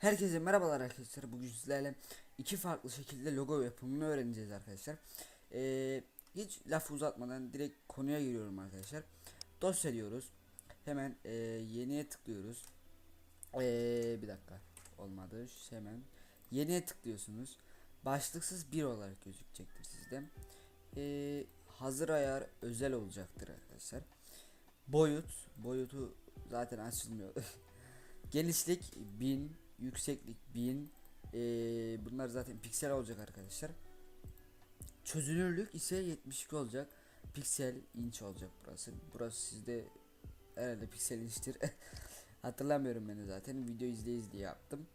Herkese merhabalar arkadaşlar. Bugün sizlerle iki farklı şekilde logo yapımını öğreneceğiz arkadaşlar. Ee, hiç laf uzatmadan direkt konuya giriyorum arkadaşlar. Dosya diyoruz. Hemen e, yeniye tıklıyoruz. Ee, bir dakika olmadı. Hemen yeniye tıklıyorsunuz. Başlıksız bir olarak gözükecektir sizde. Ee, hazır ayar özel olacaktır arkadaşlar. Boyut boyutu zaten açılmıyor. Genişlik 1000, yükseklik 1000. Ee, bunlar zaten piksel olacak arkadaşlar. Çözünürlük ise 72 olacak. Piksel inç olacak burası. Burası sizde herhalde piksel inçtir. Hatırlamıyorum ben zaten. Video izle izleye yaptım.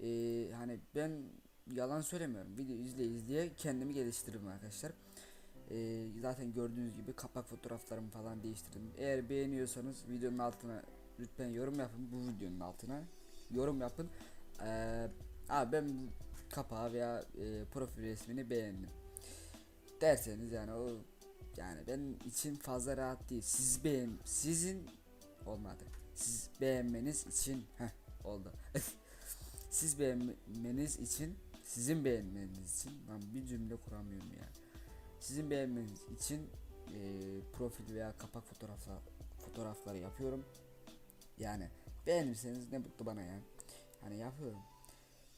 Ee, hani ben yalan söylemiyorum. Video izle izleye kendimi geliştiririm arkadaşlar. Ee, zaten gördüğünüz gibi kapak fotoğraflarımı falan değiştirdim. Eğer beğeniyorsanız videonun altına lütfen yorum yapın bu videonun altına. Yorum yapın. Ee, abi ben kapağı veya e, profil resmini beğendim. Derseniz yani o yani benim için fazla rahat değil. Siz beğen sizin olmadı. Siz beğenmeniz için heh, oldu. Siz beğenmeniz için sizin beğenmeniz için ben bir cümle kuramıyorum ya. Sizin beğenmeniz için e, profil veya kapak fotoğraflar fotoğrafları yapıyorum. Yani beğenirseniz ne mutlu bana yani. Hani yapıyorum.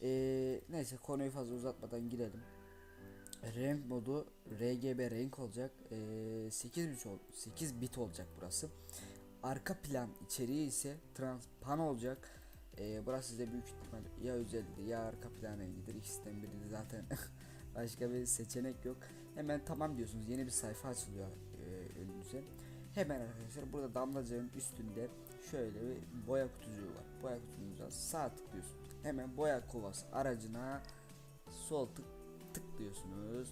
E, neyse konuyu fazla uzatmadan girelim. Renk modu RGB renk olacak. E, 8 bit ol 8 bit olacak burası. Arka plan içeriği ise transpan olacak. E, burası size büyük ihtimal ya özeldi ya arka plan rengidir. İkisinden biri zaten başka bir seçenek yok. Hemen tamam diyorsunuz. Yeni bir sayfa açılıyor e, önünüze. Hemen arkadaşlar burada damlacığın üstünde şöyle bir boya kutucuğu var. Boya kutucuğuna sağ tıklıyorsunuz. Hemen boya kovası aracına sol tık tıklıyorsunuz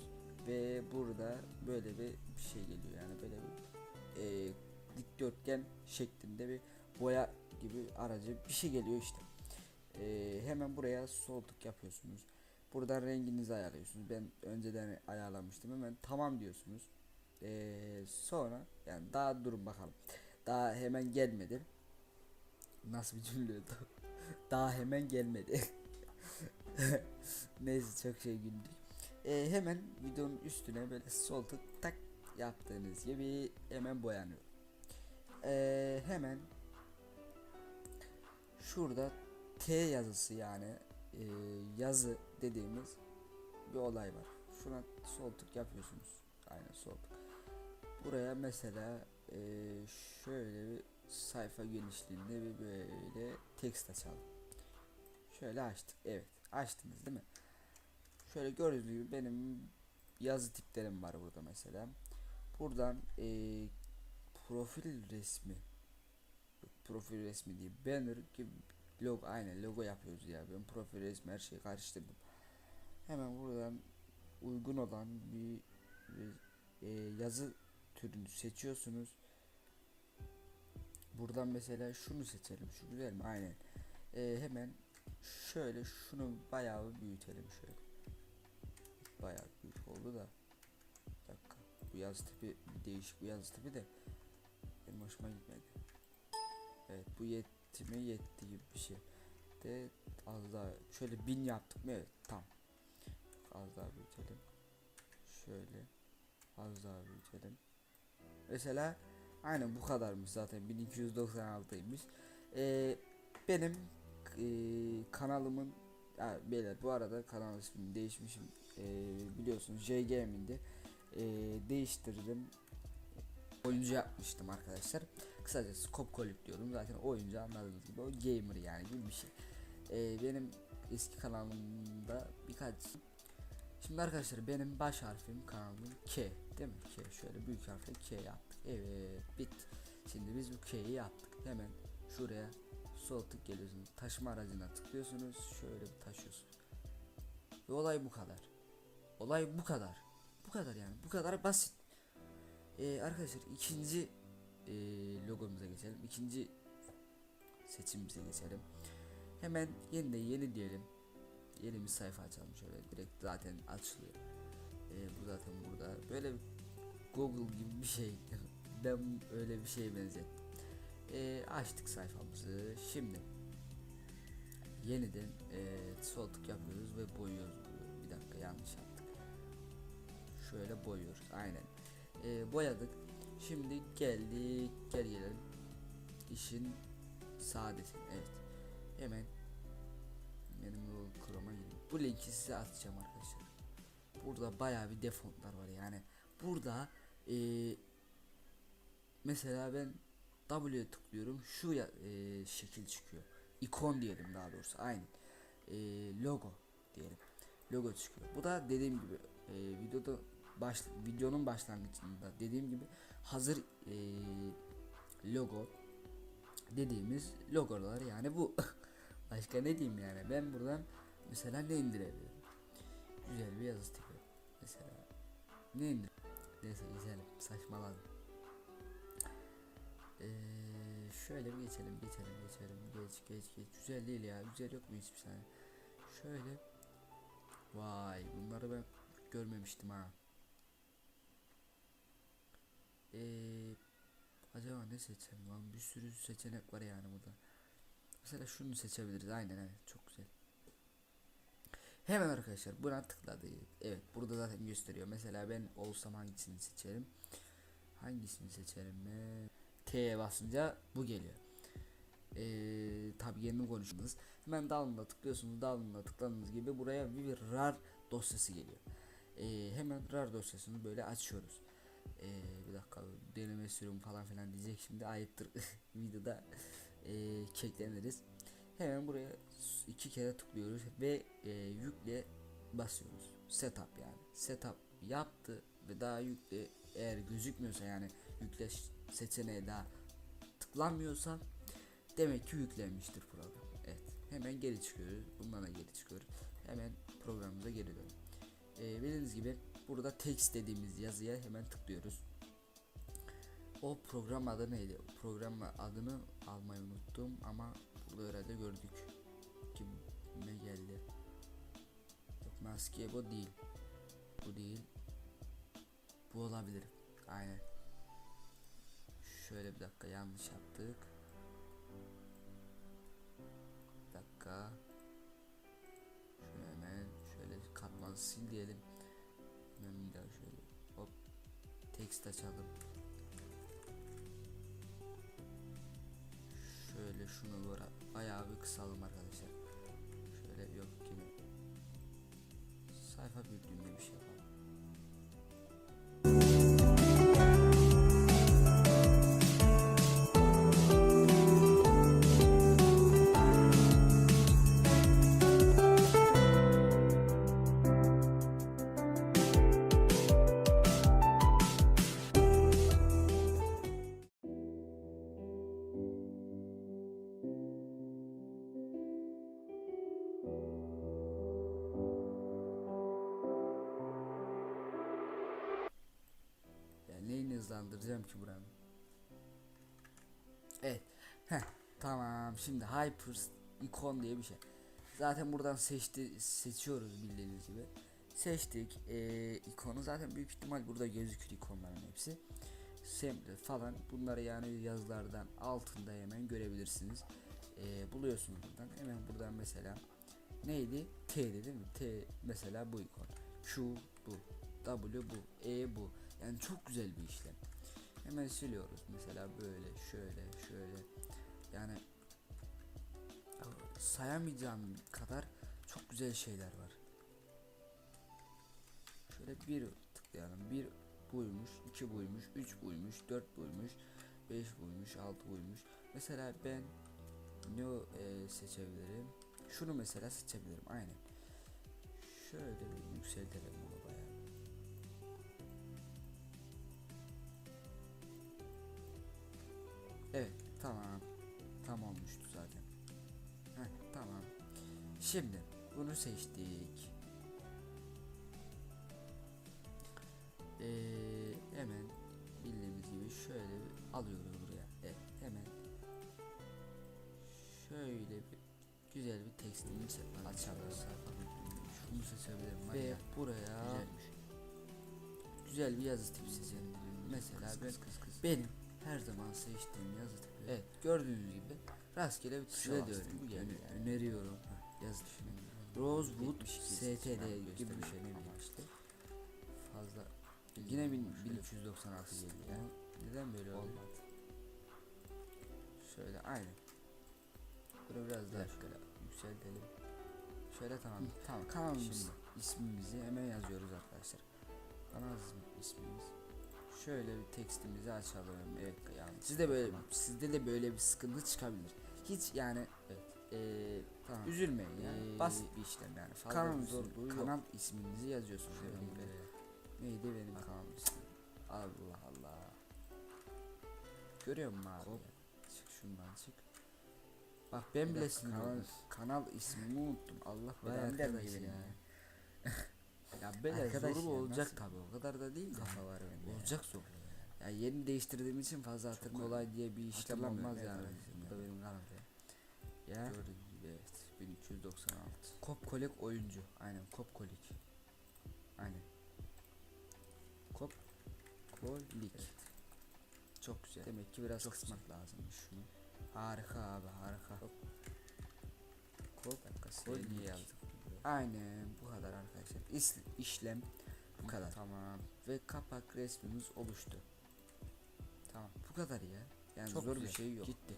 ve burada böyle bir, şey geliyor yani böyle bir e, dikdörtgen şeklinde bir boya gibi aracı bir şey geliyor işte. E, hemen buraya sol tık yapıyorsunuz. Buradan renginizi ayarlıyorsunuz. Ben önceden ayarlamıştım. Hemen tamam diyorsunuz. Ee, sonra yani daha durun bakalım. Daha hemen gelmedi. Nasıl bir cümle oldu? daha hemen gelmedi. Neyse çok şey güldük. Ee, hemen videonun üstüne böyle sol tık tak yaptığınız gibi hemen boyanıyor. Ee, hemen şurada T yazısı yani e, yazı dediğimiz bir olay var. Şuna sol tık yapıyorsunuz. Aynen sol tık. Buraya mesela e, şöyle bir sayfa genişliğinde bir böyle text açalım. Şöyle açtık. Evet. Açtınız değil mi? Şöyle gördüğünüz gibi benim yazı tiplerim var burada mesela. Buradan e, profil resmi profil resmi değil banner gibi logo aynen logo yapıyoruz ya ben profil resmi her şeyi karıştırdım hemen buradan uygun olan bir, bir e, yazı türünü seçiyorsunuz buradan mesela şunu seçelim şu güzel mi aynen. E, hemen şöyle şunu bayağı büyütelim şöyle. Bayağı büyük oldu da. Bir dakika bu yazı tipi değişik bir yazı tipi de benim hoşuma gitmedi. Evet bu yetti mi? Yetti gibi bir şey. De az daha şöyle bin yaptık mı? Evet tam az daha büyütelim. Şöyle az daha büyütelim. Mesela aynen bu kadarmış zaten 1296'ymış ee, benim e, kanalımın ya beyler bu arada kanal ismini değişmişim e, biliyorsunuz J Gaming'de e, değiştirdim oyuncu yapmıştım arkadaşlar. Kısacası Kopkolik diyordum. Zaten oyuncu anladığınız gibi o gamer yani gibi bir şey. Ee, benim eski kanalımda birkaç Şimdi arkadaşlar benim baş harfim kanalımın K değil mi? K şöyle büyük harfle K yaptık. Evet bit. Şimdi biz bu K'yi yaptık. Hemen şuraya sol tık geliyorsunuz. Taşıma aracına tıklıyorsunuz. Şöyle bir taşıyorsunuz. Ve olay bu kadar. Olay bu kadar. Bu kadar yani. Bu kadar basit. Ee, arkadaşlar ikinci e, logomuza geçelim. İkinci seçimimize geçelim. Hemen yeni de yeni diyelim. Yeni bir sayfa açalım şöyle. Direkt zaten açılıyor. Ee, bu zaten burada. Böyle Google gibi bir şey. ben öyle bir şeye benzettim. Ee, açtık sayfamızı. Şimdi yeniden e, sol yapıyoruz ve boyuyoruz. Bir dakika yanlış yaptık. Şöyle boyuyoruz. Aynen. E, boyadık. Şimdi geldik. Gel gelelim. İşin saadeti. Evet. Hemen benim Google Chrome'a gireyim. Bu linki size atacağım arkadaşlar. Burada bayağı bir defontlar var yani. Burada e, mesela ben W'ye tıklıyorum. Şu ya, e, şekil çıkıyor. İkon diyelim daha doğrusu. Aynı. E, logo diyelim. Logo çıkıyor. Bu da dediğim gibi e, videoda baş, videonun başlangıcında dediğim gibi hazır e, logo dediğimiz logolar yani bu. Başka ne diyeyim yani? Ben buradan mesela ne indirebilirim? Güzel bir yazı tipi. Mesela ne indir? Neyse geçelim. Saçmaladım. Şöyle bir geçelim, geçelim, geçelim. Geç, geç, geç. Güzel değil ya. Güzel yok mu hiçbir saniye? Şöyle. Vay, bunları ben görmemiştim ha. Ee, acaba ne seçsem lan? Bir sürü seçenek var yani burada. Mesela şunu seçebiliriz. Aynen evet. Çok güzel. Hemen arkadaşlar buna tıkladık. Evet burada zaten gösteriyor. Mesela ben olsam hangisini seçerim? Hangisini seçerim mi? T'ye basınca bu geliyor. Ee, tabi yeni konuştunuz. Hemen download'a tıklıyorsunuz. Download'a tıkladığınız gibi buraya bir, bir rar dosyası geliyor. Ee, hemen rar dosyasını böyle açıyoruz. Ee, bir dakika deneme sürüm falan filan diyecek şimdi ayıptır videoda e, kekleniriz. Hemen buraya iki kere tıklıyoruz ve e, yükle basıyoruz. Setup yani. Setup yaptı ve daha yükle eğer gözükmüyorsa yani yükle seçeneğe daha tıklanmıyorsa demek ki yüklenmiştir program. Evet. Hemen geri çıkıyoruz. Bundan da geri çıkıyoruz. Hemen programımıza geri dön. E, bildiğiniz gibi burada text dediğimiz yazıya hemen tıklıyoruz. O program adı neydi? Program adını almayı unuttum ama burada herhalde gördük. Kime geldi? Yok Maskebo değil. Bu değil. Bu olabilir. Aynen. Şöyle bir dakika yanlış yaptık. Bir dakika. Şöyle hemen şöyle katmanı sil diyelim. Hemen bir daha şöyle hop text açalım. Şöyle şunu böyle bayağı bir kısalım arkadaşlar. Şöyle yok yine sayfa büyüklüğünde bir şey yapalım. Hızlandıracağım ki buranın? Evet. Heh, tamam. Şimdi Hyper ikon diye bir şey. Zaten buradan seçti seçiyoruz bildiğiniz gibi. Seçtik ee, ikonu zaten büyük ihtimal burada gözükür ikonların hepsi. Semple falan bunları yani yazılardan altında hemen görebilirsiniz. Ee, buluyorsunuz buradan. Hemen buradan mesela neydi? T değil mi? T mesela bu ikon. Q bu. W bu. E bu. Yani çok güzel bir işlem. Hemen siliyoruz. Mesela böyle, şöyle, şöyle. Yani sayamayacağım kadar çok güzel şeyler var. Şöyle bir tıklayalım. Bir buymuş, iki buymuş, üç buymuş, dört buymuş, beş buymuş, altı buymuş. Mesela ben ne e, seçebilirim? Şunu mesela seçebilirim. Aynen. Şöyle bir yükseltelim bunu bayağı. Evet tamam. Tam olmuştu zaten. Heh, tamam. Şimdi bunu seçtik. Ee, hemen bildiğimiz gibi şöyle bir alıyoruz buraya. Evet hemen şöyle bir güzel bir tekstimiz açalım. Şunu seçebilirim. Ve ya. buraya Güzelmiş. güzel bir yazı tipi seçelim. Mesela Kız, kız, kız, kız. benim her zaman seçtiğim yazı tipi. Evet gördüğünüz gibi rastgele bir tuşa diyorum, Bu geldi. öne- Öneriyorum. Heh. yazdı. Rosewood 72 STD gibi bir şey ne bileyim işte. Fazla yine bin- 1396 geliyor. Yani neden böyle oldu? olmadı. Şöyle aynı. Bunu biraz daha şöyle yükseltelim. Şöyle tamam. Tamam. Kanalımız ismimizi hemen yazıyoruz arkadaşlar. Kanal ismimiz. Şöyle bir tekstimizi açalım. Evet yani sizde böyle sizde de böyle bir sıkıntı çıkabilir. Hiç yani Evet. eee tamam. üzülmeyin yani. Ee, Basit bir işlem yani. fazla Kanal zorluğu yok. kanal isminizi yazıyorsunuz. Şöyle bir- Neydi benim kanal ismim? Allah Allah. Görüyor musun abi? Hop. Çık şundan çık. Bak ben bile kanal, kanal- ismimi unuttum. Allah belanı vermesin ya. ya. Ya böyle Arkadaş zorlu ya, olacak nasıl tabi o kadar da değil de. Kafa var bende. Olacak zor. Ya yeni değiştirdiğim için fazla hatırlamıyorum. kolay diye bir işlem Hatırlamıyorum olmaz ya yani. kardeşim Bu da benim kanalda. Ya. Gördüğün gibi evet. 1396. Kop kolik oyuncu. Aynen kop kolik. Aynen. Kop kolik. Çok güzel. Demek ki biraz kısmak lazımmış şunu. Harika abi harika. Kop Dakika, kolik. yazdık? Aynen bu kadar arkadaşlar. İs, işlem bu kadar. Tamam. Ve kapak resmimiz oluştu. Tamam. Bu kadar ya. Yani Çok zor bir güzel. şey yok. Gitti.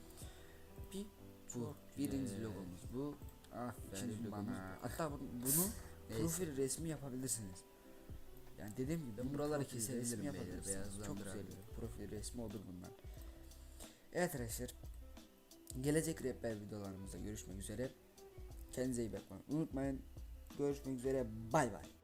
Bir bu Çok birinci güzel. logomuz bu. Aferin İkinci bana. logomuz. Hatta bunu, profil resmi yapabilirsiniz. Yani dediğim gibi Ben buraları kesebilirim yapabilirsiniz. Çok güzel bir profil resmi olur bundan. Evet arkadaşlar. Gelecek rehber videolarımızda görüşmek üzere. Kendinize iyi bakmayı unutmayın. Görüşmek üzere. Bay bay.